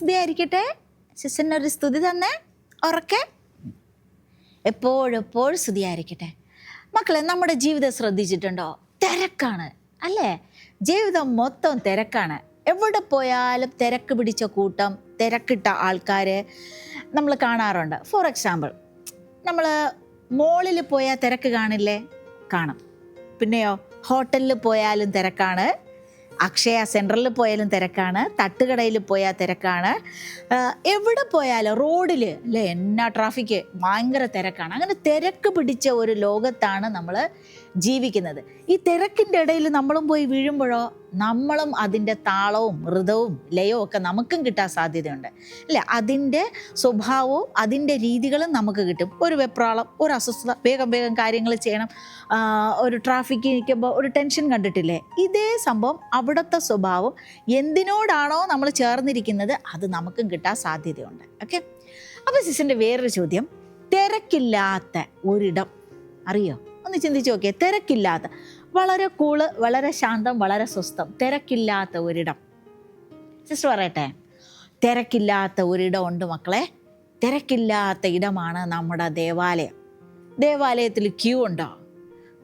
സ്തുതിയായിരിക്കട്ടെ സിസ്റ്ററിനൊരു സ്തുതി തന്നെ. ഉറക്കെ. എപ്പോഴെപ്പോഴും സ്തുതിയായിരിക്കട്ടെ മക്കളെ നമ്മുടെ ജീവിതം ശ്രദ്ധിച്ചിട്ടുണ്ടോ? തിരക്കാണ് അല്ലേ? ജീവിതം മൊത്തം തിരക്കാണ്. എവിടെ പോയാലും തിരക്ക് പിടിച്ച കൂട്ടം തിരക്കിട്ട ആൾക്കാർ നമ്മൾ കാണാറുണ്ട്. ഫോർ എക്സാമ്പിൾ നമ്മൾ മോളിൽ പോയാൽ തിരക്ക് കാണില്ലേ? കാണും. പിന്നെയോ ഹോട്ടലിൽ പോയാലും തിരക്കാണ്. അക്ഷയ സെൻട്രലിൽ പോയാലും തിരക്കാണ് തട്ടുകടയിൽ പോയാൽ തിരക്കാണ്. എവിടെ പോയാലും റോഡിൽ അല്ലേ എന്നാ ട്രാഫിക്ക് ഭയങ്കര തിരക്കാണ്. അങ്ങനെ തിരക്ക് പിടിച്ച ഒരു ലോകത്താണ് നമ്മൾ ജീവിക്കുന്നത്. ഈ തിരക്കിന്റെ ഇടയിൽ നമ്മളും പോയി വീഴുമ്പോഴോ നമ്മളും അതിന്റെ താളവും ഋതവും ലയവും ഒക്കെ നമുക്കും കിട്ടാൻ സാധ്യതയുണ്ട്. അല്ലേ? അതിന്റെ സ്വഭാവവും അതിന്റെ രീതികളും നമുക്ക് കിട്ടും. ഒരു വെപ്രാളം ഒരു അസ്വസ്ഥത വേഗം വേഗം കാര്യങ്ങൾ ചെയ്യണം. ഒരു ട്രാഫിക്ക് നിൽക്കുമ്പോൾ ഒരു ടെൻഷൻ കണ്ടിട്ടില്ലേ? ഇതേ സംഭവം അവിടുത്തെ സ്വഭാവം എന്തിനോടാണോ നമ്മൾ ചേർന്നിരിക്കുന്നത് അത് നമുക്കും കിട്ടാൻ സാധ്യതയുണ്ട്. ഓക്കെ? അപ്പോൾ സിസിന്റെ വേറൊരു ചോദ്യം. തിരക്കില്ലാത്ത ഒരിടം. അറിയോ? ഒന്ന് ചിന്തിച്ച് നോക്കിയേ തിരക്കില്ലാത്ത വളരെ കൂൾ വളരെ ശാന്തം വളരെ സ്വസ്ഥം തിരക്കില്ലാത്ത ഒരിടം. സിസ്റ്റർ പറയട്ടെ തിരക്കില്ലാത്ത ഒരിടം ഉണ്ട് മക്കളെ. തിരക്കില്ലാത്ത ഇടമാണ് നമ്മുടെ ദേവാലയം. ദേവാലയത്തിൽ ക്യൂ ഉണ്ടോ?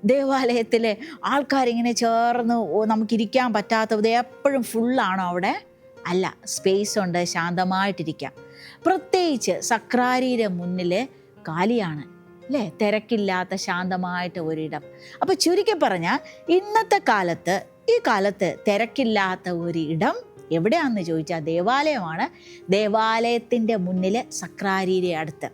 ദേവാലയത്തിൽ ആൾക്കാരിങ്ങനെ ചേർന്ന് നമുക്കിരിക്കാൻ പറ്റാത്തത് എപ്പോഴും ഫുള്ളാണോ അവിടെ? അല്ല സ്പേസ് ഉണ്ട് ശാന്തമായിട്ടിരിക്കാം. പ്രത്യേകിച്ച് സക്രാരിയുടെ മുന്നിൽ കാലിയാണ്. അല്ലേ തിരക്കില്ലാത്ത ശാന്തമായിട്ട് ഒരിടം. അപ്പോൾ ചുരുക്കി പറഞ്ഞാൽ ഇന്നത്തെ കാലത്ത് ഈ കാലത്ത് തിരക്കില്ലാത്ത ഒരിടം എവിടെയാണെന്ന് ചോദിച്ചാൽ ദേവാലയമാണ്. ദേവാലയത്തിന്റെ മുന്നിൽ സക്രാരിയുടെ അടുത്ത്.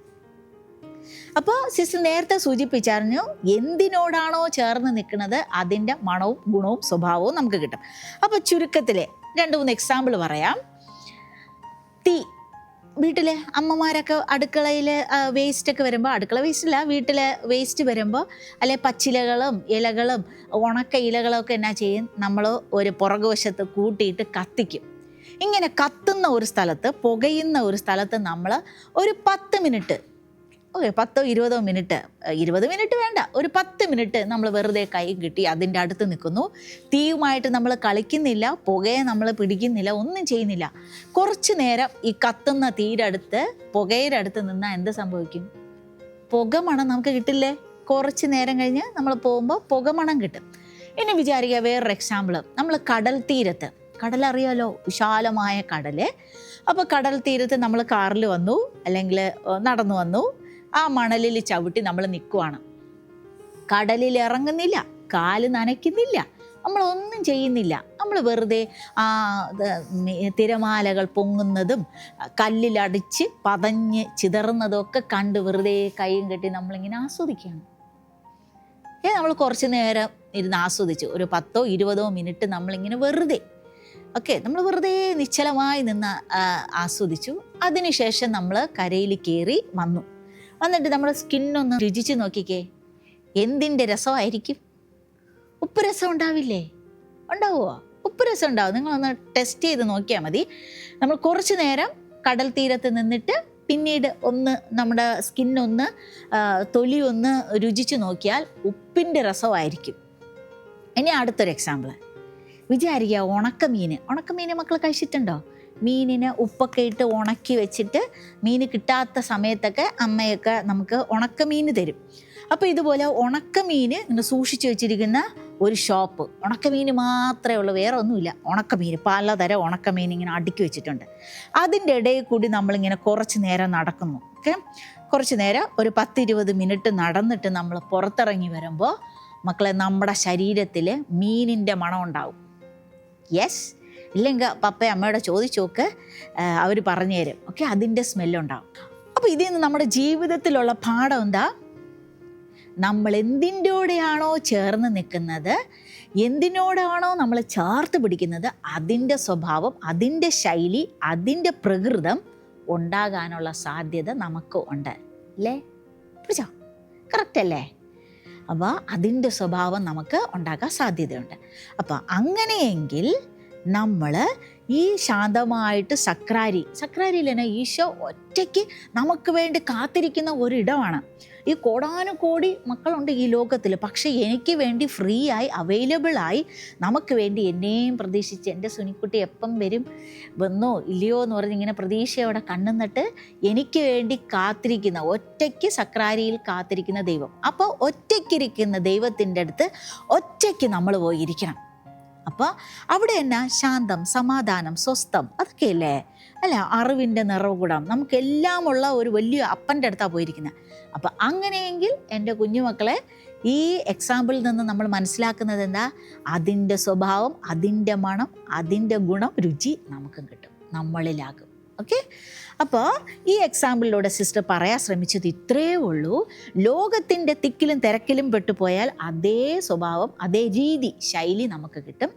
അപ്പോൾ സിസ്റ്റർ നേരത്തെ സൂചിപ്പിച്ചറിഞ്ഞു എന്തിനോടാണോ ചേർന്ന് നിൽക്കുന്നത് അതിന്റെ മണവും ഗുണവും സ്വഭാവവും നമുക്ക് കിട്ടും. അപ്പോൾ ചുരുക്കത്തിൽ രണ്ട് മൂന്ന് എക്സാമ്പിൾ പറയാം. തീ വീട്ടിലെ അമ്മമാരൊക്കെ അടുക്കളയിൽ വേസ്റ്റൊക്കെ വരുമ്പോൾ അടുക്കള വേസ്റ്റില്ല വീട്ടിലെ വേസ്റ്റ് വരുമ്പോൾ അല്ലെ പച്ചിലകളും ഇലകളും ഉണക്ക ഇലകളൊക്കെ എന്നാ ചെയ്യും? നമ്മൾ ഒരു പുറകുവശത്ത് കൂട്ടിയിട്ട് കത്തിക്കും. ഇങ്ങനെ കത്തുന്ന ഒരു സ്ഥലത്ത് പുകയുന്ന ഒരു സ്ഥലത്ത് നമ്മൾ ഒരു പത്ത് മിനിറ്റ് ഓക്കെ പത്തോ ഇരുപതോ മിനിറ്റ്. ഇരുപത് മിനിറ്റ് വേണ്ട. ഒരു പത്ത് മിനിറ്റ് നമ്മൾ വെറുതെ കൈ കിട്ടി അതിന്റെ അടുത്ത് നിൽക്കുന്നു. തീയുമായിട്ട് നമ്മൾ കളിക്കുന്നില്ല പുകയെ നമ്മൾ പിടിക്കുന്നില്ല ഒന്നും ചെയ്യുന്നില്ല. കുറച്ച് നേരം ഈ കത്തുന്ന തീയുടെ അടുത്ത് പുകയുടെ അടുത്ത് നിന്നാൽ എന്ത് സംഭവിക്കും? പുകമണം നമുക്ക് കിട്ടില്ലേ? കുറച്ച് നേരം കഴിഞ്ഞ് നമ്മൾ പോകുമ്പോൾ പുകമണം കിട്ടും. ഇനി വിചാരിക്കുക വേറൊരു എക്സാമ്പിൾ നമ്മൾ കടൽ തീരത്ത്. കടലറിയാലോ വിശാലമായ കടൽ. അപ്പോൾ കടൽ തീരത്ത് നമ്മൾ കാറിൽ വന്നു അല്ലെങ്കിൽ നടന്നു വന്നു. ആ മണലിൽ ചവിട്ടി നമ്മൾ നിൽക്കുവാണ് കടലിൽ ഇറങ്ങുന്നില്ല കാൽ നനയ്ക്കുന്നില്ല നമ്മളൊന്നും ചെയ്യുന്നില്ല. നമ്മൾ വെറുതെ ആ തിരമാലകൾ പൊങ്ങുന്നതും കല്ലിലടിച്ച് പതഞ്ഞ് ചിതറുന്നതും ഒക്കെ കണ്ട് വെറുതെ കൈയും കെട്ടി നമ്മളിങ്ങനെ ആസ്വദിക്കുകയാണ്. ഏ നമ്മൾ കുറച്ച് നേരം ഇരുന്ന് ആസ്വദിച്ചു. ഒരു പത്തോ ഇരുപതോ മിനിറ്റ് നമ്മളിങ്ങനെ വെറുതെ. ഓക്കെ നമ്മൾ വെറുതെ നിശ്ചലമായി നിന്ന് ആസ്വദിച്ചു. അതിനുശേഷം നമ്മൾ കരയിൽ കയറി വന്നു. വന്നിട്ട് നമ്മുടെ സ്കിന്നൊന്ന് രുചിച്ച് നോക്കിക്കേ. എന്തിന്റെ രസമായിരിക്കും? ഉപ്പ് രസം ഉണ്ടാവില്ലേ? ഉണ്ടാവുമോ ഉപ്പ് രസം ഉണ്ടാവും. നിങ്ങളൊന്ന് ടെസ്റ്റ് ചെയ്ത് നോക്കിയാൽ മതി. നമ്മൾ കുറച്ച് നേരം കടൽ തീരത്ത് നിന്നിട്ട് പിന്നീട് ഒന്ന് നമ്മുടെ സ്കിന്നൊന്ന് തൊലി ഒന്ന് രുചിച്ച് നോക്കിയാൽ ഉപ്പിന്റെ രസമായിരിക്കും. ഇനി അടുത്തൊരു എക്സാമ്പിൾ വിചാരിക്കുക ഉണക്കമീൻ. ഉണക്കമീൻ മക്കൾ കഴിച്ചിട്ടുണ്ടോ? മീനിന് ഉപ്പൊക്കെ ഇട്ട് ഉണക്കി വെച്ചിട്ട് മീൻ കിട്ടാത്ത സമയത്തൊക്കെ അമ്മയൊക്കെ നമുക്ക് ഉണക്കമീൻ തരും. അപ്പോൾ ഇതുപോലെ ഉണക്കമീൻ ഇങ്ങനെ സൂക്ഷിച്ചു വെച്ചിരിക്കുന്ന ഒരു ഷോപ്പ് ഉണക്കമീൻ മാത്രമേ ഉള്ളൂ വേറെ ഒന്നുമില്ല. ഉണക്കമീൻ പലതരം ഉണക്കമീൻ ഇങ്ങനെ അടുക്കി വെച്ചിട്ടുണ്ട്. അതിന്റെ ഇടയിൽ കൂടി നമ്മളിങ്ങനെ കുറച്ച് നേരം നടക്കുന്നു ഓക്കെ കുറച്ച് നേരം ഒരു പത്തിരുപത് മിനിറ്റ് നടന്നിട്ട് നമ്മൾ പുറത്തിറങ്ങി വരുമ്പോൾ മക്കളെ നമ്മുടെ ശരീരത്തിൽ മീനിന്റെ മണം ഉണ്ടാവും. യെസ് ഇല്ലെങ്കിൽ പപ്പ അമ്മയോട് ചോദിച്ചു നോക്ക് അവർ പറഞ്ഞു തരും. ഓക്കെ അതിന്റെ സ്മെല്ലുണ്ടാവും അപ്പോൾ ഇതിൽ നിന്ന് നമ്മുടെ ജീവിതത്തിലുള്ള പാഠം എന്താ? നമ്മൾ എന്തിന്റെയോടെയാണോ ചേർന്ന് നിൽക്കുന്നത് എന്തിനോടാണോ നമ്മൾ ചേർത്ത് പിടിക്കുന്നത് അതിന്റെ സ്വഭാവം അതിന്റെ ശൈലി അതിന്റെ പ്രകൃതം ഉണ്ടാകാനുള്ള സാധ്യത നമുക്ക് ഉണ്ട്. അല്ലേ? പിടിച്ചോ കറക്റ്റ് അല്ലേ? അപ്പോൾ അതിന്റെ സ്വഭാവം നമുക്ക് ഉണ്ടാകാൻ സാധ്യതയുണ്ട്. അപ്പോൾ അങ്ങനെയെങ്കിൽ നമ്മൾ ഈ ശാന്തമായിട്ട് സക്രാരി സക്രാരിയിൽ തന്നെ ഈശോ ഒറ്റയ്ക്ക് നമുക്ക് വേണ്ടി കാത്തിരിക്കുന്ന ഒരിടമാണ്. ഈ കോടാനുകോടി മക്കളുണ്ട് ഈ ലോകത്തിൽ പക്ഷേ എനിക്ക് വേണ്ടി ഫ്രീ ആയി അവൈലബിളായി നമുക്ക് വേണ്ടി എന്നെയും പ്രതീക്ഷിച്ച് എന്റെ സുനിക്കുട്ടി എപ്പം വരും വന്നോ ഇല്ലയോ എന്ന് പറഞ്ഞ് ഇങ്ങനെ പ്രതീക്ഷയോടെ കണ്ണുന്നിട്ട് എനിക്ക് വേണ്ടി കാത്തിരിക്കുന്ന ഒറ്റയ്ക്ക് സക്രാരിയിൽ കാത്തിരിക്കുന്ന ദൈവം. അപ്പോൾ ഒറ്റയ്ക്കിരിക്കുന്ന ദൈവത്തിന്റെ അടുത്ത് ഒറ്റയ്ക്ക് നമ്മൾ പോയിരിക്കണം അപ്പോൾ അവിടെ എന്നാ ശാന്തം സമാധാനം സ്വസ്ഥം അതൊക്കെയല്ലേ അല്ല അറിവിന്റെ നിറവുകൂടം. നമുക്കെല്ലാം ഉള്ള ഒരു വലിയ അപ്പന്റെ അടുത്താണ് പോയിരിക്കുന്നത് അപ്പോൾ അങ്ങനെയെങ്കിൽ എന്റെ കുഞ്ഞുമക്കളെ ഈ എക്സാമ്പിളിൽ നിന്ന് നമ്മൾ മനസ്സിലാക്കുന്നത് എന്താ? അതിന്റെ സ്വഭാവം അതിന്റെ മണം അതിന്റെ ഗുണം രുചി നമുക്കും കിട്ടും. നമ്മളിലാകും. ഓക്കെ? അപ്പോൾ ഈ എക്സാമ്പിളിലൂടെ സിസ്റ്റർ പറയാൻ ശ്രമിച്ചത് ഇത്രയേ ഉള്ളൂ. ലോകത്തിന്റെ തിക്കിലും തിരക്കിലും പെട്ടുപോയാൽ അതേ സ്വഭാവം അതേ രീതി ശൈലി നമുക്ക് കിട്ടും.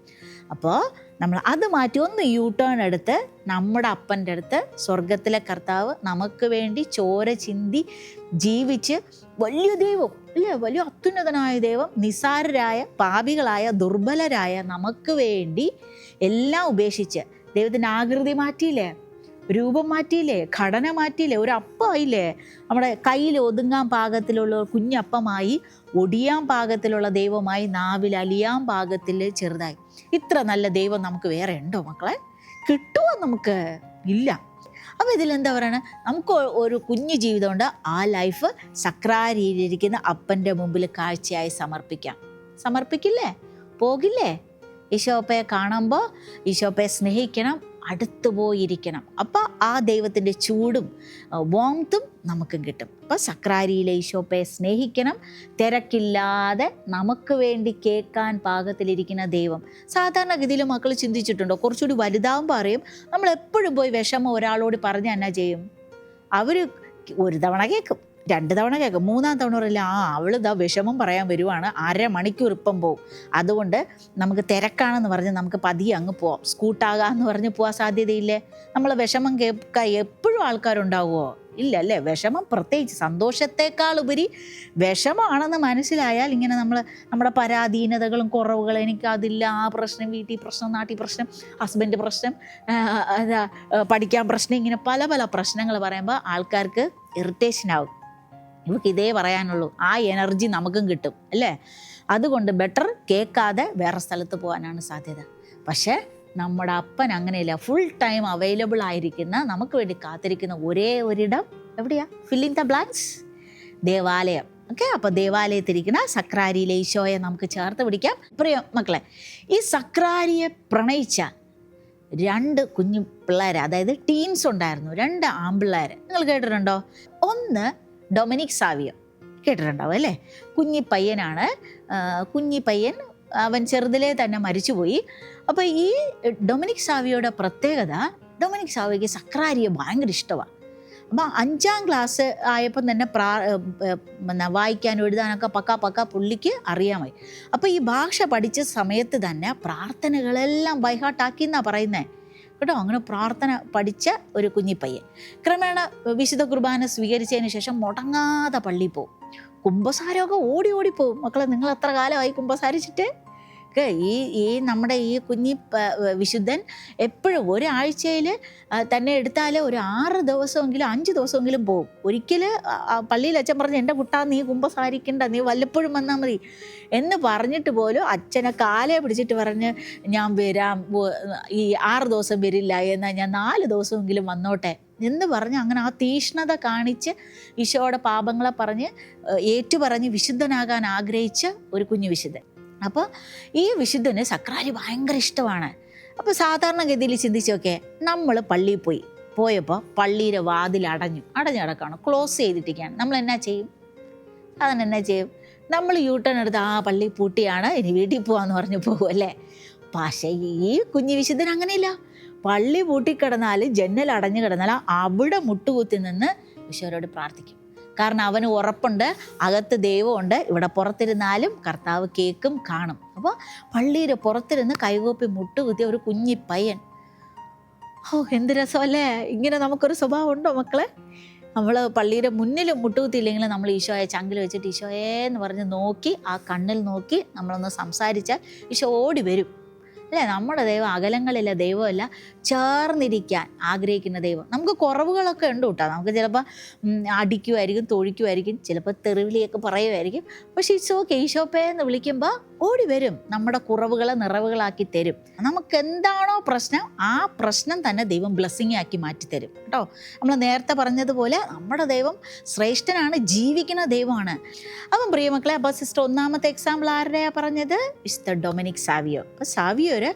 അപ്പോൾ നമ്മൾ അത് മാറ്റി ഒന്ന് യൂ ടേൺ എടുത്ത് നമ്മുടെ അപ്പന്റെ അടുത്ത് സ്വർഗത്തിലെ കർത്താവ് നമുക്ക് വേണ്ടി ചോര ചിന്തി ജീവിച്ച് വലിയ ദൈവം അല്ലേ? വലിയ അത്യുന്നതനായ ദൈവം നിസാരരായ പാപികളായ ദുർബലരായ നമുക്ക് വേണ്ടി എല്ലാം ഉപേക്ഷിച്ച് ദൈവത്തിന്റെ ആകൃതി മാറ്റിയില്ലേ? രൂപം മാറ്റിയില്ലേ ഘടന മാറ്റിയില്ലേ ഒരു അപ്പമായില്ലേ നമ്മുടെ കയ്യിൽ ഒതുങ്ങാൻ പാകത്തിലുള്ള കുഞ്ഞപ്പമായി ഒടിയാൻ പാകത്തിലുള്ള ദൈവമായി നാവിൽ അലിയാൻ പാകത്തിൽ ചെറുതായി. ഇത്ര നല്ല ദൈവം നമുക്ക് വേറെ ഉണ്ടോ മക്കളെ? കിട്ടുമോ നമുക്ക്? ഇല്ല. അപ്പോൾ ഇതിലെന്താ പറയണത് നമുക്ക് ഒരു കുഞ്ഞു ജീവിതമുണ്ട്. ആ ലൈഫ് സക്രാരിയിലിരിക്കുന്ന അപ്പന്റെ മുമ്പിൽ കാഴ്ചയായി സമർപ്പിക്കാം. സമർപ്പിക്കില്ലേ? പോകില്ലേ? ഈശോപ്പയെ കാണുമ്പോൾ ഈശോപ്പയെ സ്നേഹിക്കണം. അടുത്തു പോയിരിക്കണം. അപ്പോൾ ആ ദൈവത്തിന്റെ ചൂടും വോങ്ത്തും നമുക്കും കിട്ടും. അപ്പോൾ സക്രാരിയിലെ ഈശോപ്പയെ സ്നേഹിക്കണം. തിരക്കില്ലാതെ നമുക്ക് വേണ്ടി കേൾക്കാൻ പാകത്തിലിരിക്കുന്ന ദൈവം. സാധാരണഗതിയിൽ മക്കൾ ചിന്തിച്ചിട്ടുണ്ടോ? കുറച്ചുകൂടി വലുതാവുമ്പോൾ അറിയും നമ്മൾ എപ്പോഴും പോയി വിഷമം ഒരാളോട് പറഞ്ഞ് എന്നാ ചെയ്യും? അവർ ഒരു തവണ കേൾക്കും. രണ്ട് തവണ കേൾക്കും. മൂന്നാം തവണ പറയില്ല ആ അവൾ ഇതാ വിഷമം പറയാൻ വരുവാണ്. അരമണിക്കൂർ ഇപ്പം പോവും. അതുകൊണ്ട് നമുക്ക് തിരക്കാണെന്ന് പറഞ്ഞ് നമുക്ക് പതിയെ അങ്ങ് പോവാം. സ്കൂട്ടാകാന്ന് പറഞ്ഞ് പോകാൻ സാധ്യതയില്ലേ? നമ്മൾ വിഷമം കേൾക്കാൻ എപ്പോഴും ആൾക്കാരുണ്ടാവുമോ ഇല്ല അല്ലേ വിഷമം പ്രത്യേകിച്ച് സന്തോഷത്തെക്കാൾ ഉപരി വിഷമമാണെന്ന് മനസ്സിലായാൽ ഇങ്ങനെ നമ്മൾ നമ്മുടെ പരാധീനതകളും കുറവുകളും എനിക്ക് അതില്ല ആ പ്രശ്നം വീട്ടിൽ പ്രശ്നം നാട്ടിൽ പ്രശ്നം ഹസ്ബൻഡ് പ്രശ്നം പഠിക്കാൻ പ്രശ്നം ഇങ്ങനെ പല പല പ്രശ്നങ്ങൾ പറയുമ്പോൾ ആൾക്കാർക്ക് ഇറിറ്റേഷൻ ആവും. ഇവർക്ക് ഇതേ പറയാനുള്ളൂ. ആ എനർജി നമുക്കും കിട്ടും അല്ലേ? അതുകൊണ്ട് ബെറ്റർ കേൾക്കാതെ വേറെ സ്ഥലത്ത് പോകാനാണ് സാധ്യത. പക്ഷേ നമ്മുടെ അപ്പൻ അങ്ങനെയില്ല. ഫുൾ ടൈം അവൈലബിൾ ആയിരിക്കുന്ന നമുക്ക് വേണ്ടി കാത്തിരിക്കുന്ന ഒരേ ഒരിടം എവിടെയാ? ഫില്ലിങ് ദ ബ്ലാങ്ക്സ് ദേവാലയം. ഓക്കെ അപ്പോൾ ദേവാലയത്തിരിക്കുന്ന സക്രാരിയിലെ ഈശോയെ നമുക്ക് ചേർത്ത് പിടിക്കാം. പ്രിയ മക്കളെ ഈ സക്രാരിയെ പ്രണയിച്ച രണ്ട് കുഞ്ഞു പിള്ളേർ അതായത് ടീംസ് ഉണ്ടായിരുന്നു. രണ്ട് ആൺപിള്ളേർ നിങ്ങൾ കേട്ടിട്ടുണ്ടോ? ഒന്ന് ഡൊമിനിക് സാവിയോ. കേട്ടിട്ടുണ്ടാവും അല്ലേ? കുഞ്ഞി പയ്യനാണ്. കുഞ്ഞി പയ്യൻ അവൻ ചെറുതിലേ തന്നെ മരിച്ചുപോയി. അപ്പോൾ ഈ ഡൊമിനിക് സാവിയോയുടെ പ്രത്യേകത ഡൊമിനിക് സാവിയോയ്ക്ക് സക്രാരിയെ ഭയങ്കര ഇഷ്ടമാണ് അപ്പം അഞ്ചാം ക്ലാസ് ആയപ്പം തന്നെ പ്രാ എന്നാ വായിക്കാനും എഴുതാനൊക്കെ പക്ക പക്ക പുള്ളിക്ക് അറിയാമായി അപ്പോൾ ഈ ഭാഷ പഠിച്ച സമയത്ത് തന്നെ പ്രാർത്ഥനകളെല്ലാം ബൈഹാട്ടാക്കി എന്നാണ് പറയുന്നത് കേട്ടോ? അങ്ങനെ പ്രാർത്ഥന പഠിച്ച ഒരു കുഞ്ഞിപ്പയ്യൻ. ക്രമേണ വിശുദ്ധ കുർബാന സ്വീകരിച്ചതിന് ശേഷം മുടങ്ങാതെ പള്ളിയിൽ പോകും. കുംഭസാരമൊക്കെ ഓടി ഓടി മക്കളെ നിങ്ങൾ എത്ര കാലമായി കുംഭസാരിച്ചിട്ട് ഒക്കെ ഈ ഈ നമ്മുടെ ഈ കുഞ്ഞി വിശുദ്ധൻ എപ്പോഴും ഒരാഴ്ചയിൽ തന്നെ എടുത്താൽ ഒരു ആറ് ദിവസമെങ്കിലും അഞ്ച് ദിവസമെങ്കിലും പോകും ഒരിക്കൽ പള്ളിയിൽ അച്ഛൻ പറഞ്ഞു എന്റെ കുട്ടാ നീ കുമ്പസാരിക്കണ്ട നീ വല്ലപ്പോഴും വന്നാൽ മതി. എന്ന് പറഞ്ഞിട്ട് പോലും അച്ഛനെ കാലേ പിടിച്ചിട്ട് പറഞ്ഞ് ഞാൻ വരാം ഈ ആറ് ദിവസം വരില്ല എന്നാൽ ഞാൻ നാല് ദിവസമെങ്കിലും വന്നോട്ടെ. എന്ന് പറഞ്ഞ് അങ്ങനെ ആ തീഷ്ണത കാണിച്ച് ഈശോയുടെ പാപങ്ങളെ പറഞ്ഞ് ഏറ്റുപറഞ്ഞ് വിശുദ്ധനാകാൻ ആഗ്രഹിച്ച ഒരു കുഞ്ഞു വിശുദ്ധൻ. അപ്പോൾ ഈ വിശുദ്ധന് സക്രാരി ഭയങ്കര ഇഷ്ടമാണ്. അപ്പോൾ സാധാരണഗതിയിൽ ചിന്തിച്ചൊക്കെ നമ്മൾ പള്ളിയിൽ പോയി. പോയപ്പോൾ പള്ളിയുടെ വാതിൽ അടഞ്ഞു. അടഞ്ഞു ക്ലോസ് ചെയ്തിട്ടിരിക്കുകയാണ്. നമ്മൾ എന്നാ ചെയ്യും? അതിന് എന്നാ ചെയ്യും? നമ്മൾ യൂ ടേൺ എടുത്ത് ആ പള്ളി പൂട്ടിയാണ്. ഇനി വീട്ടിൽ പോവാന്ന് പറഞ്ഞ് പോകും അല്ലേ? പക്ഷേ ഈ കുഞ്ഞു വിശുദ്ധൻ അങ്ങനെയില്ല. പള്ളി പൂട്ടിക്കിടന്നാൽ ജന്നൽ അടഞ്ഞു കിടന്നാൽ അവിടെ മുട്ടുകുത്തി നിന്ന് ഈശോരോട് പ്രാർത്ഥിക്കും. കാരണം അവന് ഉറപ്പുണ്ട് അകത്ത് ദൈവമുണ്ട്. ഇവിടെ പുറത്തിരുന്നാലും കർത്താവ് കേക്കും കാണും. അപ്പോൾ പള്ളിയുടെ പുറത്തിരുന്ന് കൈകോപ്പി മുട്ടുകുത്തി ഒരു കുഞ്ഞി പയ്യൻ. ഓ എന്ത് രസമല്ലേ? ഇങ്ങനെ നമുക്കൊരു സ്വഭാവം ഉണ്ടോ മക്കളെ? നമ്മൾ പള്ളിയുടെ മുന്നിൽ മുട്ടുകുത്തിയില്ലെങ്കിൽ നമ്മൾ ഈശോയെ ചങ്കിൽ വെച്ചിട്ട് ഈശോയെ എന്ന് പറഞ്ഞ് നോക്കി ആ കണ്ണിൽ നോക്കി നമ്മളൊന്ന് സംസാരിച്ചാൽ ഈശോ ഓടി വരും. അല്ലേ? നമ്മുടെ ദൈവം അകലങ്ങളില്ല ദൈവമല്ല. ചേർന്നിരിക്കാൻ ആഗ്രഹിക്കുന്ന ദൈവം. നമുക്ക് കുറവുകളൊക്കെ ഉണ്ട് കേട്ടോ. നമുക്ക് ചിലപ്പോൾ അടിക്കുമായിരിക്കും തൊഴിക്കുമായിരിക്കും ചിലപ്പോൾ തെറിവിളിയൊക്കെ പറയുമായിരിക്കും പക്ഷെ ഇറ്റ്സ് ഓക്കെ ഈശോപ്പേ എന്ന് വിളിക്കുമ്പോൾ ഓടി വരും. നമ്മുടെ കുറവുകളെ നിറവുകളാക്കി തരും. നമുക്ക് എന്താണോ പ്രശ്നം ആ പ്രശ്നം തന്നെ ദൈവം ബ്ലെസ്സിങ് ആക്കി മാറ്റി തരും കേട്ടോ. നമ്മൾ നേരത്തെ പറഞ്ഞതുപോലെ നമ്മുടെ ദൈവം ശ്രേഷ്ഠനാണ് ജീവിക്കുന്ന ദൈവമാണ്. അപ്പം പ്രിയമക്കളെ അപ്പോൾ സിസ്റ്റർ ഒന്നാമത്തെ എക്സാമ്പിൾ ആരുടെയാണ് പറഞ്ഞത്? മിസ്റ്റർ ഡൊമിനിക് സാവിയോ അപ്പോൾ സാവിയോര്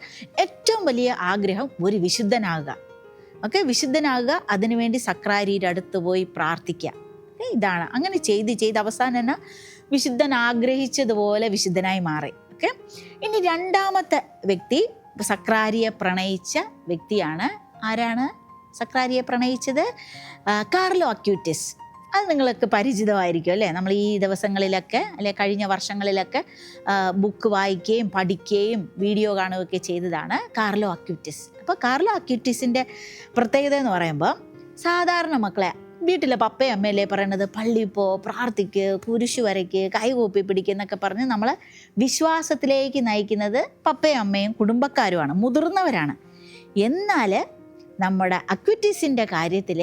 ഏറ്റവും വലിയ ആഗ്രഹം ഒരു വിശുദ്ധനാകുക. ഓക്കെ? വിശുദ്ധനാകുക അതിനുവേണ്ടി സക്രാരിയുടെ അടുത്ത് പോയി പ്രാർത്ഥിക്കുക. ഇതാണ്. അങ്ങനെ ചെയ്ത് ചെയ്ത് അവസാനം തന്നെ വിശുദ്ധൻ ആഗ്രഹിച്ചതുപോലെ വിശുദ്ധനായി മാറി. ഓക്കെ? ഇനി രണ്ടാമത്തെ വ്യക്തി സക്രാരിയെ പ്രണയിച്ച വ്യക്തിയാണ് ആരാണ്? സക്രാരിയെ പ്രണയിച്ചത്? കാർലോ അക്യൂറ്റിസ് അത് നിങ്ങൾക്ക് പരിചിതമായിരിക്കും അല്ലേ? നമ്മൾ ഈ ദിവസങ്ങളിലൊക്കെ അല്ലെ കഴിഞ്ഞ വർഷങ്ങളിലൊക്കെ ബുക്ക് വായിക്കുകയും പഠിക്കുകയും വീഡിയോ കാണുകയൊക്കെ ചെയ്തതാണ് കാർലോ അക്യൂറ്റിസ് അപ്പോൾ കാർലോ അക്യൂറ്റിസിന്റെ പ്രത്യേകത എന്ന് പറയുമ്പോൾ സാധാരണ മക്കളെ വീട്ടിലെ പപ്പയും അമ്മയല്ലേ പറയണത്? പള്ളിപ്പോ പോ പ്രാർത്ഥിക്ക് കുരിശു വരയ്ക്ക് കൈകൂപ്പി പിടിക്കുക എന്നൊക്കെ പറഞ്ഞ് നമ്മളെ വിശ്വാസത്തിലേക്ക് നയിക്കുന്നത് പപ്പയും അമ്മയും കുടുംബക്കാരുമാണ് മുതിർന്നവരാണ്. എന്നാൽ നമ്മുടെ അക്വിറ്റീസിന്റെ കാര്യത്തിൽ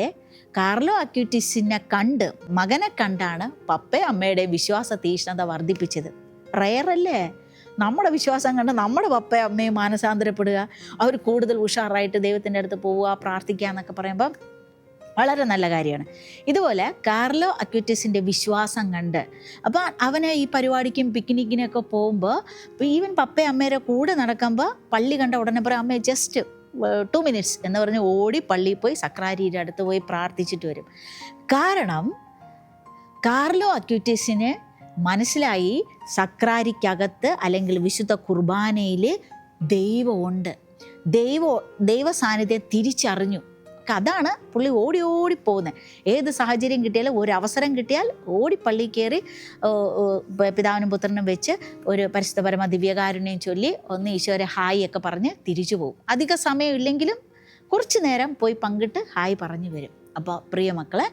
കാർലോ അക്യൂറ്റിസിനെ കണ്ട് മകനെ കണ്ടാണ് പപ്പേ അമ്മയുടെ വിശ്വാസ തീഷ്ണത വർദ്ധിപ്പിച്ചത്. റയറല്ലേ നമ്മുടെ വിശ്വാസം കണ്ട് നമ്മുടെ പപ്പ അമ്മയും മാനസാന്തരപ്പെടുക അവർ കൂടുതൽ ഉഷാറായിട്ട് ദൈവത്തിന്റെ അടുത്ത് പോവുക പ്രാർത്ഥിക്കുക എന്നൊക്കെ പറയുമ്പം വളരെ നല്ല കാര്യമാണ്. ഇതുപോലെ കാർലോ അക്യൂറ്റിസിന്റെ വിശ്വാസം കണ്ട് അപ്പോൾ അവന് ഈ പരിപാടിക്കും പിക്നിക്കിനൊക്കെ പോകുമ്പോൾ ഈവൻ പപ്പയും അമ്മയുടെ കൂടെ നടക്കുമ്പോൾ പള്ളി കണ്ട ഉടനെ പറയും അമ്മയെ ജസ്റ്റ് ടു മിനിറ്റ്സ് എന്ന് പറഞ്ഞ് ഓടി പള്ളിയിൽ പോയി സക്രാരിയുടെ അടുത്ത് പോയി പ്രാർത്ഥിച്ചിട്ട് വരും. കാരണം കാർലോ അക്യൂറ്റീസിന് മനസ്സിലായി സക്രാരിക്കകത്ത് അല്ലെങ്കിൽ വിശുദ്ധ കുർബാനയിൽ ദൈവമുണ്ട്. ദൈവ ദൈവ സാന്നിധ്യം തിരിച്ചറിഞ്ഞു. അതാണ് പുള്ളി ഓടി ഓടി പോകുന്നത് ഏത് സാഹചര്യം കിട്ടിയാലും ഒരു അവസരം കിട്ടിയാൽ ഓടി പള്ളി കയറി പിതാവിനും പുത്രനും വെച്ച് ഒരു പരിശുദ്ധ പരമ ദിവ്യകാരുണ്യം ചൊല്ലി ഒന്ന് ഈശോരെ ഹായ് ഒക്കെ പറഞ്ഞ് തിരിച്ചു പോകും. അധിക സമയമില്ലെങ്കിലും കുറച്ച് നേരം പോയി പങ്കിട്ട് ഹായ് പറഞ്ഞു വരും. അപ്പോൾ പ്രിയ മക്കളെ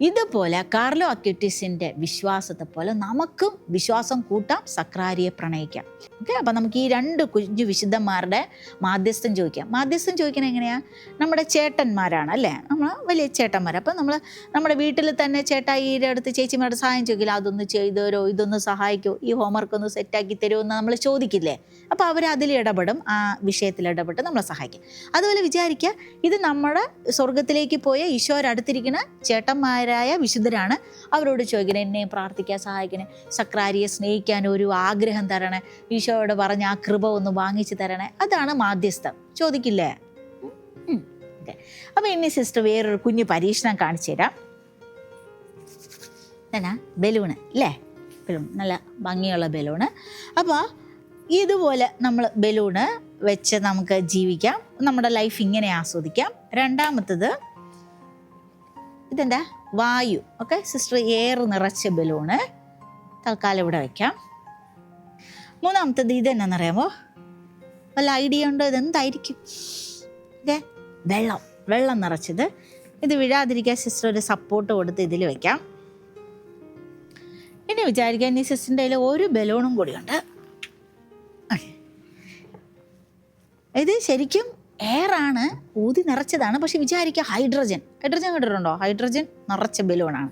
ഇതുപോലെ കാർലോ അക്യൂട്ടിസിന്റെ വിശ്വാസത്തെ പോലെ നമുക്കും വിശ്വാസം കൂട്ടാം സക്രാരിയെ പ്രണയിക്കാം. ഓക്കെ അപ്പം നമുക്ക് ഈ രണ്ട് കുഞ്ഞു വിശുദ്ധന്മാരുടെ മാധ്യസ്ഥം ചോദിക്കാം. മാധ്യസ്ഥം ചോദിക്കുന്നത് എങ്ങനെയാണ് നമ്മുടെ ചേട്ടന്മാരാണ് അല്ലേ? നമ്മൾ വലിയ ചേട്ടന്മാർ അപ്പം നമ്മൾ നമ്മുടെ വീട്ടിൽ തന്നെ ചേട്ടായിയുടെ അടുത്ത് ചേച്ചിമാരുടെ സഹായം ചോദിക്കില്ല? അതൊന്ന് ചെയ്തു ഇതൊന്ന് സഹായിക്കോ? ഈ ഹോംവർക്ക് ഒന്ന് സെറ്റാക്കി തരുമോ എന്ന് നമ്മൾ ചോദിക്കില്ലേ? അപ്പോൾ അവർ അതിൽ ഇടപെടും. ആ വിഷയത്തിൽ ഇടപെട്ട് നമ്മളെ സഹായിക്കും. അതുപോലെ വിചാരിക്കുക ഇത് നമ്മുടെ സ്വർഗത്തിലേക്ക് പോയ ഈശോരടുത്തിരിക്കുന്ന അടുത്തിരിക്കുന്ന ചേട്ടന്മാരായ വിശുദ്ധരാണ് അവരോട് ചോദിക്കണേ എന്നെ പ്രാർത്ഥിക്കാൻ സഹായിക്കണേ സക്രാരിയെ സ്നേഹിക്കാൻ ഒരു ആഗ്രഹം തരണേ ഈശോയോട് പറഞ്ഞ ആ കൃപ ഒന്ന് വാങ്ങിച്ചു തരണേ. അതാണ് മാധ്യസ്ഥം. ചോദിക്കില്ലേ. ഓക്കെ. അപ്പോൾ ഇനി സിസ്റ്റർ വേറൊരു കുഞ്ഞു പരീക്ഷണം കാണിച്ചു തരാം. എന്നാ ബലൂണ് അല്ലേ ബലൂൺ നല്ല ഭംഗിയുള്ള ബലൂണ്. അപ്പോൾ ഇതുപോലെ നമ്മൾ ബലൂണ് വെച്ച് നമുക്ക് ജീവിക്കാം. നമ്മുടെ ലൈഫ് ഇങ്ങനെ ആസ്വദിക്കാം. രണ്ടാമത്തത് ഇതെന്താ? വായു. ഓക്കെ സിസ്റ്റർ എയർ നിറച്ച ബലൂണ്. തൽക്കാലം ഇവിടെ വയ്ക്കാം മൂന്നാമത്തത് ഇതെന്നറിയാമോ വല്ല ഐഡിയ ഉണ്ടോ? ഇതെന്തായിരിക്കും? ഇതേ വെള്ളം. വെള്ളം നിറച്ചത്. ഇത് വിഴാതിരിക്കാൻ സിസ്റ്റർ ഒരു സപ്പോർട്ട് കൊടുത്ത് ഇതിൽ വെക്കാം. ഇനി വിചാരിക്കാൻ ഈ സിസ്റ്ററിന്റെ കയ്യിൽ ഒരു ബലൂണും കൂടിയുണ്ട്. ഇത് ശരിക്കും എയറാണ് ഊതി നിറച്ചതാണ്. പക്ഷെ വിചാരിക്കുക ഹൈഡ്രജൻ. ഹൈഡ്രജൻ കണ്ടിട്ടുണ്ടോ? ഹൈഡ്രജൻ നിറച്ച ബലൂണാണ്.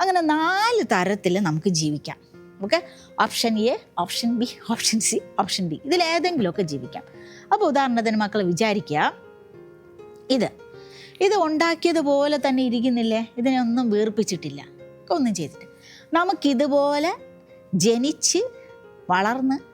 അങ്ങനെ നാല് തരത്തിൽ നമുക്ക് ജീവിക്കാം. Okay? Option A option B option C option D. ഇതിലേതെങ്കിലുമൊക്കെ ജീവിക്കാം. അപ്പോൾ ഉദാഹരണത്തിന് മക്കൾ വിചാരിക്കുക ഇത്. ഇത് ഉണ്ടാക്കിയതുപോലെ തന്നെ ഇരിക്കുന്നില്ലേ? ഇതിനെ ഒന്നും വീർപ്പിച്ചിട്ടില്ല. ഒന്നും ചെയ്തിട്ട്. നമുക്കിതുപോലെ ജനിച്ച് വളർന്ന്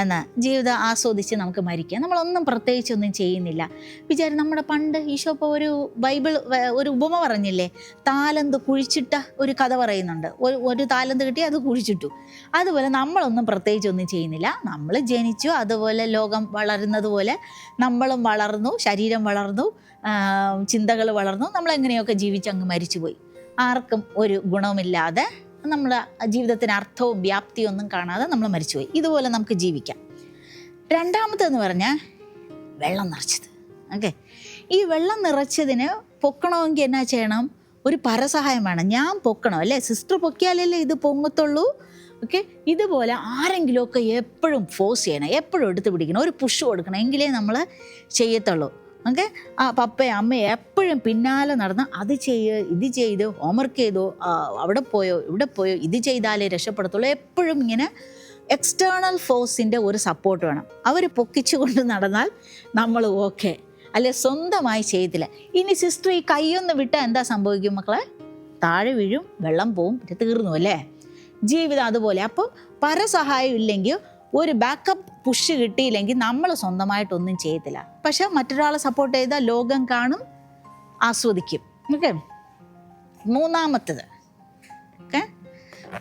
എന്നാ ജീവിതം ആസ്വദിച്ച് നമുക്ക് മരിക്കാം. നമ്മളൊന്നും പ്രത്യേകിച്ചൊന്നും ചെയ്യുന്നില്ല. വിചാരം നമ്മുടെ പണ്ട് ഈശോ ഇപ്പോൾ ഒരു ബൈബിൾ ഒരു ഉപമ പറഞ്ഞില്ലേ? താലന്ത് കുഴിച്ചിട്ട ഒരു കഥ പറയുന്നുണ്ട്. ഒരു ഒരു താലന്ത് കിട്ടി അത് കുഴിച്ചിട്ടു. അതുപോലെ നമ്മളൊന്നും പ്രത്യേകിച്ചൊന്നും ചെയ്യുന്നില്ല. നമ്മൾ ജനിച്ചു അതുപോലെ ലോകം വളരുന്നത് പോലെ നമ്മളും വളർന്നു ശരീരം വളർന്നു ചിന്തകൾ വളർന്നു നമ്മളെങ്ങനെയൊക്കെ ജീവിച്ചങ്ങ് മരിച്ചുപോയി. ആർക്കും ഒരു ഗുണവുമില്ലാതെ നമ്മുടെ ജീവിതത്തിന് അർത്ഥവും വ്യാപ്തിയും ഒന്നും കാണാതെ നമ്മൾ മരിച്ചുപോയി. ഇതുപോലെ നമുക്ക് ജീവിക്കാം. രണ്ടാമത്തെന്ന് പറഞ്ഞാൽ വെള്ളം നിറച്ചത്. ഓക്കെ? ഈ വെള്ളം നിറച്ചതിന് പൊക്കണമെങ്കിൽ എന്നാ ചെയ്യണം? ഒരു പരസഹായം വേണം ഞാൻ പൊക്കണം അല്ലേ? സിസ്റ്റർ പൊക്കിയാലല്ലേ ഇത് പൊങ്ങത്തുള്ളൂ? ഓക്കെ? ഇതുപോലെ ആരെങ്കിലുമൊക്കെ എപ്പോഴും ഫോഴ്സ് ചെയ്യണം എപ്പോഴും എടുത്ത് പിടിക്കണം ഒരു പുഷ് കൊടുക്കണം എങ്കിലേ നമ്മൾ ചെയ്യത്തുള്ളൂ. ഓക്കെ ആ പപ്പയും അമ്മയും എപ്പോഴും പിന്നാലെ നടന്ന് അത് ചെയ്യ് ഇത് ചെയ്ത് ഹോംവർക്ക് ചെയ്തോ അവിടെ പോയോ ഇവിടെ പോയോ ഇത് ചെയ്താലേ രക്ഷപ്പെടത്തുള്ളൂ. എപ്പോഴും ഇങ്ങനെ എക്സ്റ്റേണൽ ഫോഴ്സിന്റെ ഒരു സപ്പോർട്ട് വേണം. അവർ പൊക്കിച്ചു കൊണ്ട് നടന്നാൽ നമ്മൾ ഓക്കെ അല്ലെ സ്വന്തമായി ചെയ്തില്ല. ഇനി സിസ്റ്റർ ഈ കൈയൊന്ന് വിട്ടാൽ എന്താ സംഭവിക്കും മക്കളെ? താഴെ വീഴും വെള്ളം പോവും പിന്നെ തീർന്നു അല്ലേ? ജീവിതം അതുപോലെ. അപ്പോൾ പരസഹായം ഇല്ലെങ്കിൽ ഒരു ബാക്കപ്പ് പുഷ് കിട്ടിയില്ലെങ്കിൽ നമ്മൾ സ്വന്തമായിട്ടൊന്നും ചെയ്യത്തില്ല. പക്ഷെ മറ്റൊരാളെ സപ്പോർട്ട് ചെയ്താൽ ലോകം കാണും ആസ്വദിക്കും. ഓക്കെ മൂന്നാമത്തത്. ഓക്കെ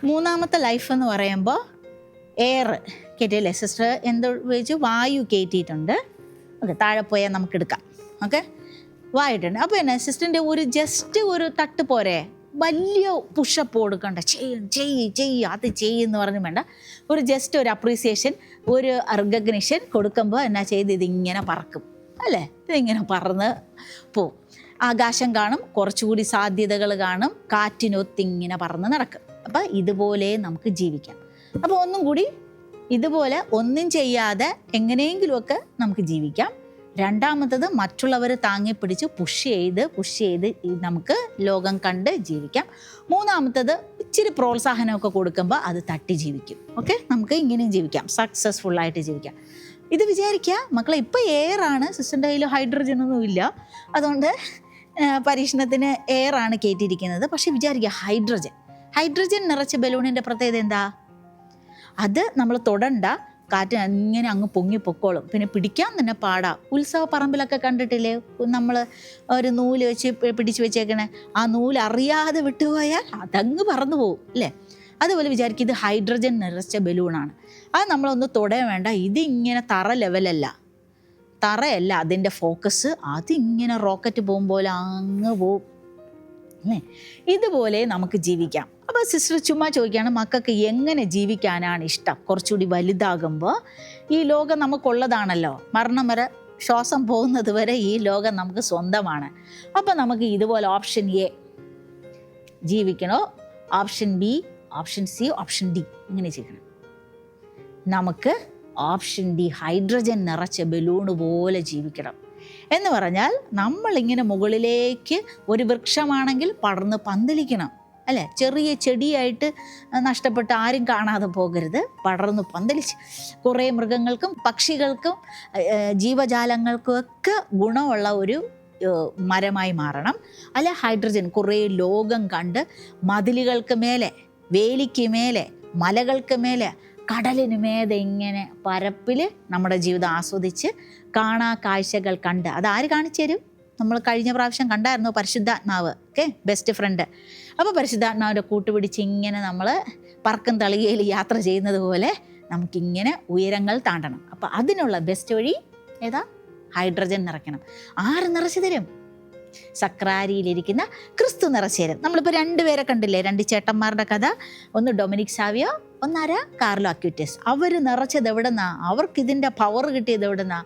മൂന്നാമത്തെ ലൈഫ് എന്ന് പറയുമ്പോൾ എയർ കയറ്റിയല്ലേ സിസ്റ്റർ എന്ത് ഉപയോഗിച്ച്? വായു കയറ്റിയിട്ടുണ്ട് ഓക്കെ താഴെ പോയാൽ നമുക്ക് എടുക്കാം ഓക്കെ വായിട്ടുണ്ട്. അപ്പോൾ എന്നെ സിസ്റ്ററിന്റെ ഒരു ജസ്റ്റ് ഒരു തട്ട് പോരെ? വലിയ പുഷപ്പ് കൊടുക്കണ്ട ചെയ്യും ചെയ്യ് ചെയ്യ് അത് ചെയ്യുന്ന് പറഞ്ഞു വേണ്ട. ഒരു ജസ്റ്റ് ഒരു അപ്രീസിയേഷൻ ഒരു അർഗഗ്നിഷൻ കൊടുക്കുമ്പോൾ എന്നാ ചെയ്ത്? ഇതിങ്ങനെ പറക്കും. അല്ലേ? ഇതിങ്ങനെ പറന്ന് പോവും. ആകാശം കാണും കുറച്ചുകൂടി സാധ്യതകൾ കാണും കാറ്റിനൊത്തിങ്ങനെ പറന്ന് നടക്കും. അപ്പം ഇതുപോലെ നമുക്ക് ജീവിക്കാം. അപ്പോൾ ഒന്നും കൂടി ഇതുപോലെ ഒന്നും ചെയ്യാതെ എങ്ങനെയെങ്കിലുമൊക്കെ നമുക്ക് ജീവിക്കാം. രണ്ടാമത്തത് മറ്റുള്ളവർ താങ്ങി പിടിച്ച് പുഷ് ചെയ്ത് പുഷ് ചെയ്ത് നമുക്ക് ലോകം കണ്ട് ജീവിക്കാം. മൂന്നാമത്തത് ഇച്ചിരി പ്രോത്സാഹനമൊക്കെ കൊടുക്കുമ്പോൾ അത് തട്ടി ജീവിക്കും. ഓക്കെ നമുക്ക് ഇങ്ങനെയും ജീവിക്കാം. സക്സസ്ഫുൾ ആയിട്ട് ജീവിക്കാം. ഇത് വിചാരിക്കുക മക്കളെ ഇപ്പോൾ എയറാണ് സിസ്റ്ററിന്റെ കയ്യിൽ ഹൈഡ്രജൻ ഒന്നും ഇല്ല. അതുകൊണ്ട് പരീക്ഷണത്തിന് എയറാണ് കയറ്റിയിരിക്കുന്നത് പക്ഷേ വിചാരിക്കുക ഹൈഡ്രജൻ ഹൈഡ്രജൻ നിറച്ച ബലൂണിന്റെ പ്രത്യേകത എന്താ? അത് നമ്മൾ തൊടണ്ട. കാറ്റ് ഇങ്ങനെ അങ്ങ് പൊങ്ങി പൊക്കോളും. പിന്നെ പിടിക്കാൻ തന്നെ പാടാ. ഉത്സവ പറമ്പിലൊക്കെ കണ്ടിട്ടില്ലേ? നമ്മൾ ഒരു നൂൽ വെച്ച് പിടിച്ചു വെച്ചേക്കണേ. ആ നൂൽ അറിയാതെ വിട്ടുപോയാൽ അതങ്ങ് പറന്നു പോകും അല്ലേ? അതുപോലെ വിചാരിക്കും ഇത് ഹൈഡ്രജൻ നിറച്ച ബലൂണാണ്. അത് നമ്മളൊന്ന് തുടയാൻ വേണ്ട. ഇതിങ്ങനെ തറ ലെവലല്ല. തറയല്ല അതിന്റെ ഫോക്കസ്. അതിങ്ങനെ റോക്കറ്റ് പോകുമ്പോൾ അങ്ങ് പോവും. അല്ലേ? ഇതുപോലെ നമുക്ക് ജീവിക്കാം. അപ്പോൾ സിസ്റ്റർ ചുമ്മാ ചോദിക്കുകയാണ് മക്കൾക്ക് എങ്ങനെ ജീവിക്കാനാണ് ഇഷ്ടം? കുറച്ചുകൂടി വലുതാകുമ്പോൾ ഈ ലോകം നമുക്കുള്ളതാണല്ലോ. മരണം വരെ ശ്വാസം പോകുന്നത് വരെ ഈ ലോകം നമുക്ക് സ്വന്തമാണ്. അപ്പോൾ നമുക്ക് ഇതുപോലെ option A ജീവിക്കണോ? Option B option C option D ഇങ്ങനെ ചെയ്യണം നമുക്ക് ഓപ്ഷൻ ഡി ഹൈഡ്രജൻ നിറച്ച ബലൂണ് പോലെ ജീവിക്കണം. എന്ന് പറഞ്ഞാൽ നമ്മളിങ്ങനെ മുകളിലേക്ക് ഒരു വൃക്ഷമാണെങ്കിൽ പടർന്ന് പന്തലിക്കണം. അല്ലേ? ചെറിയ ചെടിയായിട്ട് നഷ്ടപ്പെട്ട് ആരും കാണാതെ പോകരുത്. പടർന്ന് പന്തലിച്ച് കുറേ മൃഗങ്ങൾക്കും പക്ഷികൾക്കും ജീവജാലങ്ങൾക്കും ഒക്കെ ഗുണമുള്ള ഒരു മരമായി മാറണം. അല്ല? ഹൈഡ്രജൻ കുറേ ലോകം കണ്ട് മതിലുകൾക്ക് മേലെ വേലിക്ക് മേലെ മലകൾക്ക് മേലെ കടലിന് മേതെ ഇങ്ങനെ പരപ്പിൽ നമ്മുടെ ജീവിതം ആസ്വദിച്ച് കാണാ കാഴ്ചകൾ കണ്ട്. അതാര് കാണിച്ചു തരും? നമ്മൾ കഴിഞ്ഞ പ്രാവശ്യം കണ്ടായിരുന്നു പരിശുദ്ധാത്മാവ്. ഓക്കെ? Best friend. അപ്പോൾ പരിശുദ്ധാത്മാവിന്റെ കൂട്ടുപിടിച്ച് ഇങ്ങനെ നമ്മൾ പറക്കും തളികയിൽ യാത്ര ചെയ്യുന്നത് പോലെ നമുക്കിങ്ങനെ ഉയരങ്ങൾ താണ്ടണം. അപ്പോൾ അതിനുള്ള ബെസ്റ്റ് വഴി ഏതാ? ഹൈഡ്രജൻ നിറയ്ക്കണം. ആര് നിറച്ചു തരും? സക്രാരിയിലിരിക്കുന്ന ക്രിസ്തു നിറച്ചു തരും. നമ്മളിപ്പോൾ രണ്ടുപേരെ കണ്ടില്ലേ? രണ്ട് ചേട്ടന്മാരുടെ കഥ. ഒന്ന് ഡൊമിനിക് സാവിയോ ഒന്നാരാ കാർലോ അക്യൂറ്റസ്. അവർ നിറച്ചത് എവിടെന്നാ? അവർക്ക് ഇതിന്റെ പവർ കിട്ടിയത് എവിടെന്നാ?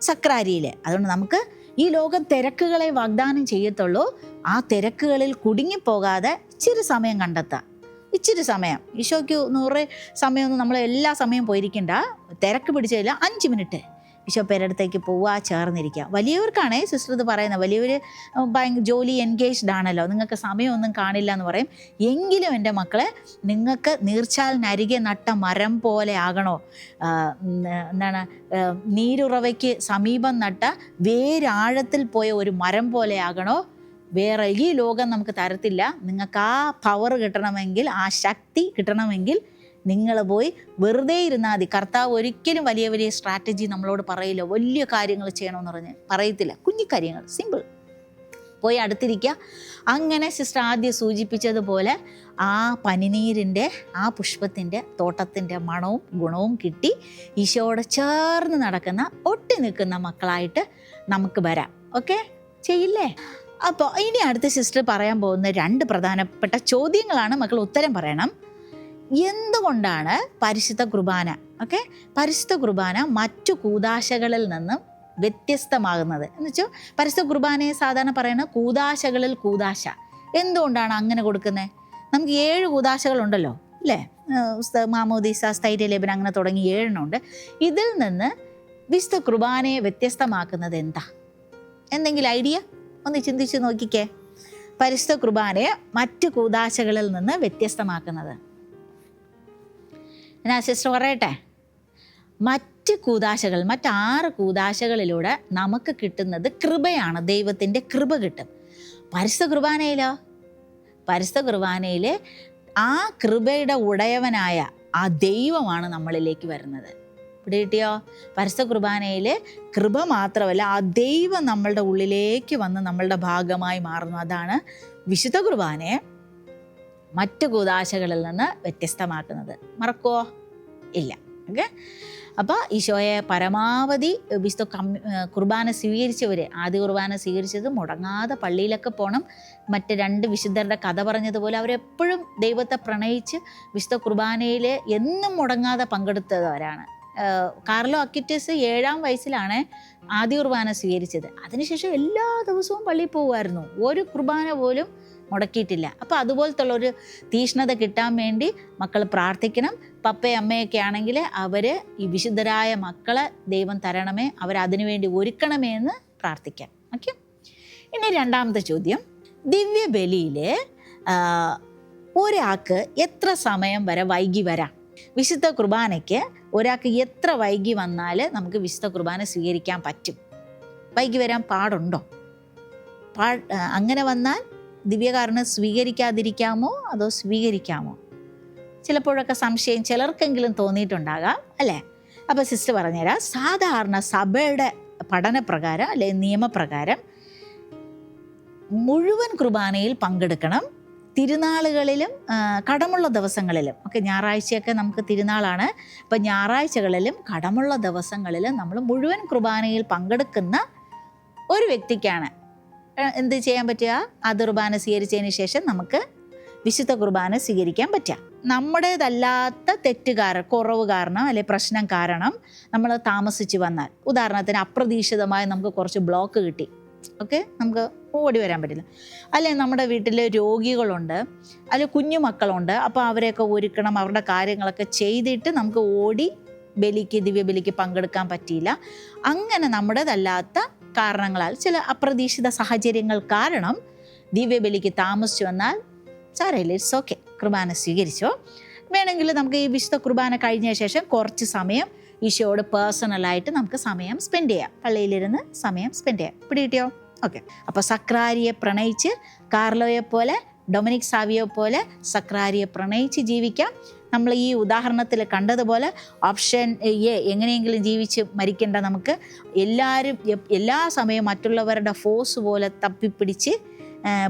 സക്രാരിയിൽ അതുകൊണ്ട് നമുക്ക് ഈ ലോകം തിരക്കുകളെ വാഗ്ദാനം ചെയ്യത്തുള്ളൂ. ആ തിരക്കുകളിൽ കുടുങ്ങിപ്പോകാതെ ഇച്ചിരി സമയം കണ്ടെത്താം. ഇച്ചിരി സമയം. ഈശോയ്ക്ക് നൂറ് സമയമൊന്നും നമ്മൾ എല്ലാ സമയവും പോയിരിക്കണ്ട. തിരക്ക് പിടിച്ചില്ല അഞ്ച് മിനിറ്റ്. ഈശോ പേരടുത്തേക്ക് പോവുക ചേർന്നിരിക്കുക. വലിയവർക്കാണേ സിസ്റ്റർ ഇത് പറയുന്നത്. വലിയവർ ഭയങ്കര ജോലി എൻഗേജ്ഡ് ആണല്ലോ. നിങ്ങൾക്ക് സമയമൊന്നും കാണില്ല എന്ന് പറയും. എങ്കിലും എന്റെ മക്കളെ നിങ്ങൾക്ക് നീർച്ചാലിനരികെ നട്ട മരം പോലെ ആകണോ? എന്താണ് നീരുറവയ്ക്ക് സമീപം നട്ട വേരാഴത്തിൽ പോയ ഒരു മരം പോലെ ആകണോ? വേറെ ഈ ലോകം നമുക്ക് തരത്തില്ല. നിങ്ങൾക്ക് ആ പവർ കിട്ടണമെങ്കിൽ ആ ശക്തി കിട്ടണമെങ്കിൽ നിങ്ങൾ പോയി വെറുതെ ഇരുന്നാൽ മതി. കർത്താവ് ഒരിക്കലും വലിയ വലിയ സ്ട്രാറ്റജി നമ്മളോട് പറയില്ല. വലിയ കാര്യങ്ങൾ ചെയ്യണമെന്ന് പറഞ്ഞ് പറയത്തില്ല. കുഞ്ഞിക്കാര്യങ്ങൾ സിമ്പിൾ പോയി അടുത്തിരിക്കുക അങ്ങനെ സിസ്റ്റർ ആദ്യം സൂചിപ്പിച്ചതുപോലെ ആ പനിനീരിന്റെ ആ പുഷ്പത്തിന്റെ തോട്ടത്തിന്റെ മണവും ഗുണവും കിട്ടി ഈശോയോട് ചേർന്ന് നടക്കുന്ന ഒട്ടി നിൽക്കുന്ന മക്കളായിട്ട് നമുക്ക് വരാം. ഓക്കെ ചെയ്യില്ലേ? അപ്പോൾ ഇനി അടുത്ത സിസ്റ്റർ പറയാൻ പോകുന്ന രണ്ട് പ്രധാനപ്പെട്ട ചോദ്യങ്ങളാണ് മക്കൾ ഉത്തരം പറയണം. എന്തുകൊണ്ടാണ് പരിശുദ്ധ കുർബാന? ഓക്കെ? പരിശുദ്ധ കുർബാന മറ്റു കൂതാശകളിൽ നിന്നും വ്യത്യസ്തമാകുന്നത്. എന്ന് വെച്ചാൽ പരിശുദ്ധ കുർബാനയെ സാധാരണ പറയുന്നത് കൂതാശകളിൽ കൂതാശ എന്തുകൊണ്ടാണ് അങ്ങനെ കൊടുക്കുന്നത്? നമുക്ക് ഏഴ് കൂതാശകളുണ്ടല്ലോ അല്ലേ മാമോദീസ സ്ഥൈര്യ ലേപനം അങ്ങനെ തുടങ്ങി ഏഴെണ്ണമുണ്ട് ഇതിൽ നിന്ന് വിശുദ്ധ കുർബാനയെ വ്യത്യസ്തമാക്കുന്നത് എന്താ? എന്തെങ്കിലും ഐഡിയ? ഒന്ന് ചിന്തിച്ച് നോക്കിക്കേ. പരിശുദ്ധ കുർബാനയെ മറ്റ് കൂതാശകളിൽ നിന്ന് വ്യത്യസ്തമാക്കുന്നത്. എന്നാ സിസ്റ്റർ പറയട്ടെ? മറ്റ് കൂതാശകൾ മറ്റാറ് കൂതാശകളിലൂടെ നമുക്ക് കിട്ടുന്നത് കൃപയാണ്. ദൈവത്തിന്റെ കൃപ കിട്ടും. പരിശുദ്ധ കുർബാനയിലോ? പരിശുദ്ധ കുർബാനയിൽ ആ കൃപയുടെ ഉടയവനായ ആ ദൈവമാണ് നമ്മളിലേക്ക് വരുന്നത്. ഇവിടെ കിട്ടിയോ? പരസ്യ കുർബാനയിൽ കൃപ മാത്രമല്ല ആ ദൈവം നമ്മളുടെ ഉള്ളിലേക്ക് വന്ന് നമ്മളുടെ ഭാഗമായി മാറുന്നു. അതാണ് വിശുദ്ധ കുർബാനയെ മറ്റു കൂതാശകളിൽ നിന്ന് വ്യത്യസ്തമാക്കുന്നത്. മറക്കുവോ ഇല്ല. ഓക്കെ അപ്പോൾ ഈശോയെ പരമാവധി വിശുദ്ധ കം കുർബാന സ്വീകരിച്ചവർ ആദ്യ കുർബാന സ്വീകരിച്ചത് മുടങ്ങാതെ പള്ളിയിലൊക്കെ പോകണം മറ്റ് രണ്ട് വിശുദ്ധരുടെ കഥ പറഞ്ഞതുപോലെ അവരെപ്പോഴും ദൈവത്തെ പ്രണയിച്ച് വിശുദ്ധ കുർബാനയിൽ എന്നും മുടങ്ങാതെ പങ്കെടുത്തവരാണ്. കാർലോ അക്കിറ്റസ് ഏഴാം വയസ്സിലാണ് ആദ്യ കുർബാന സ്വീകരിച്ചത്. അതിനുശേഷം എല്ലാ ദിവസവും പള്ളിയിൽ പോകുമായിരുന്നു ഒരു കുർബാന പോലും മുടക്കിയിട്ടില്ല. അപ്പോൾ അതുപോലത്തുള്ള ഒരു തീഷ്ണത കിട്ടാൻ വേണ്ടി മക്കൾ പ്രാർത്ഥിക്കണം. പപ്പയും അമ്മയൊക്കെ ആണെങ്കിൽ അവർ ഈ വിശുദ്ധരായ മക്കളെ ദൈവം തരണമേ അവരതിനു വേണ്ടി ഒരുക്കണമേ എന്ന് പ്രാർത്ഥിക്കാം. ഓക്കെ ഇനി രണ്ടാമത്തെ ചോദ്യം. ദിവ്യബലിയിൽ ഒരാൾക്ക് എത്ര സമയം വരെ വൈകി വരാം? വിശുദ്ധ കുർബാനയ്ക്ക് ഒരാൾക്ക് എത്ര വൈകി വന്നാൽ നമുക്ക് വിശുദ്ധ കുർബാന സ്വീകരിക്കാൻ പറ്റും? വൈകി വരാൻ പാടുണ്ടോ? പാ അങ്ങനെ വന്നാൽ ദിവ്യകാരണം സ്വീകരിക്കാതിരിക്കാമോ അതോ സ്വീകരിക്കാമോ? ചിലപ്പോഴൊക്കെ സംശയം ചിലർക്കെങ്കിലും തോന്നിയിട്ടുണ്ടാകാം അല്ലേ? അപ്പോൾ സിസ്റ്റർ പറഞ്ഞുതരാം. സാധാരണ സഭയുടെ പഠനപ്രകാരം അല്ലെ നിയമപ്രകാരം മുഴുവൻ കുർബാനയിൽ പങ്കെടുക്കണം. തിരുനാളുകളിലും കടമുള്ള ദിവസങ്ങളിലും. ഒക്കെ ഞായറാഴ്ചയൊക്കെ നമുക്ക് തിരുനാളാണ്. അപ്പം ഞായറാഴ്ചകളിലും കടമുള്ള ദിവസങ്ങളിലും നമ്മൾ മുഴുവൻ കുർബാനയിൽ പങ്കെടുക്കുന്ന ഒരു വ്യക്തിക്കാണ് എന്ത് ചെയ്യാൻ പറ്റുക? അത് കുർബാന സ്വീകരിച്ചതിന് ശേഷം നമുക്ക് വിശുദ്ധ കുർബാന സ്വീകരിക്കാൻ പറ്റുക. നമ്മുടേതല്ലാത്ത തെറ്റുകാര കുറവ് കാരണം അല്ലെ പ്രശ്നം കാരണം നമ്മൾ താമസിച്ച് വന്നാൽ. ഉദാഹരണത്തിന് അപ്രതീക്ഷിതമായി നമുക്ക് കുറച്ച് ബ്ലോക്ക് കിട്ടി. ഓക്കെ നമുക്ക് ഓടി വരാൻ പറ്റില്ല. അല്ലെ നമ്മുടെ വീട്ടിൽ രോഗികളുണ്ട്. അല്ലെ കുഞ്ഞു മക്കളുണ്ട്. അപ്പോൾ അവരെയൊക്കെ ഒരുക്കണം അവരുടെ കാര്യങ്ങളൊക്കെ ചെയ്തിട്ട് നമുക്ക് ഓടി ബലിക്ക് ദിവ്യബലിക്ക് പങ്കെടുക്കാൻ പറ്റിയില്ല. അങ്ങനെ നമ്മുടേതല്ലാത്ത കാരണങ്ങളാൽ ചില അപ്രതീക്ഷിത സാഹചര്യങ്ങൾ കാരണം ദിവ്യബലിക്ക് താമസിച്ചു വന്നാൽ സാറേ ഇറ്റ്സ് ഓക്കെ കുർബാന സ്വീകരിച്ചോ. വേണമെങ്കിൽ നമുക്ക് ഈ വിശുദ്ധ കുർബാന കഴിഞ്ഞ ശേഷം കുറച്ച് സമയം ഈശോയോട് പേഴ്സണലായിട്ട് നമുക്ക് സമയം സ്പെൻഡ് ചെയ്യാം. പള്ളിയിലിരുന്ന് സമയം സ്പെൻഡ് ചെയ്യാം. പിടികിട്ടിയോ ഓക്കെ അപ്പോൾ സക്രാരിയെ പ്രണയിച്ച് കാർലോയെ പോലെ ഡൊമിനിക് സാവിയോ പോലെ സക്രാരിയെ പ്രണയിച്ച് ജീവിക്കാം. നമ്മൾ ഈ ഉദാഹരണത്തിൽ കണ്ടതുപോലെ ഓപ്ഷൻ എ എങ്ങനെയെങ്കിലും ജീവിച്ച് മരിക്കേണ്ട നമുക്ക് എല്ലാവരും എല്ലാ സമയവും മറ്റുള്ളവരുടെ ഫോഴ്സ് പോലെ തപ്പിപ്പിടിച്ച്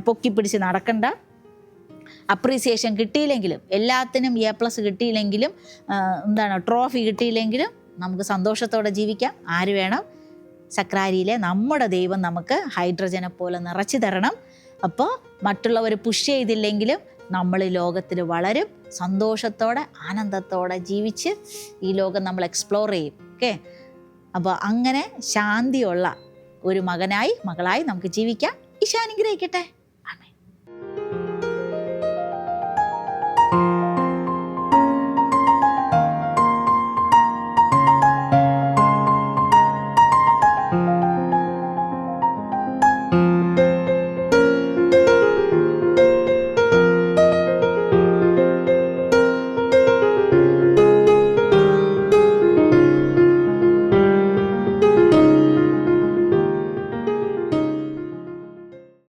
പൊക്കിപ്പിടിച്ച് നടക്കണ്ട. അപ്രീസിയേഷൻ കിട്ടിയില്ലെങ്കിലും എല്ലാത്തിനും എ പ്ലസ് കിട്ടിയില്ലെങ്കിലും എന്താണ് ട്രോഫി കിട്ടിയില്ലെങ്കിലും നമുക്ക് സന്തോഷത്തോടെ ജീവിക്കാം. ആര് വേണം? സക്രാരിയിലെ നമ്മുടെ ദൈവം നമുക്ക് ഹൈഡ്രജനെ പോലെ നിറച്ചു തരണം. അപ്പോൾ മറ്റുള്ളവർ പുഷ് ചെയ്തില്ലെങ്കിലും നമ്മൾ ഈ ലോകത്തിൽ വളരും സന്തോഷത്തോടെ ആനന്ദത്തോടെ ജീവിച്ച് ഈ ലോകം നമ്മൾ എക്സ്പ്ലോർ ചെയ്യും ഓക്കെ അപ്പോൾ അങ്ങനെ ശാന്തിയുള്ള ഒരു മകനായി മകളായി നമുക്ക് ജീവിക്കാം. ഈശാനുഗ്രഹിക്കട്ടെ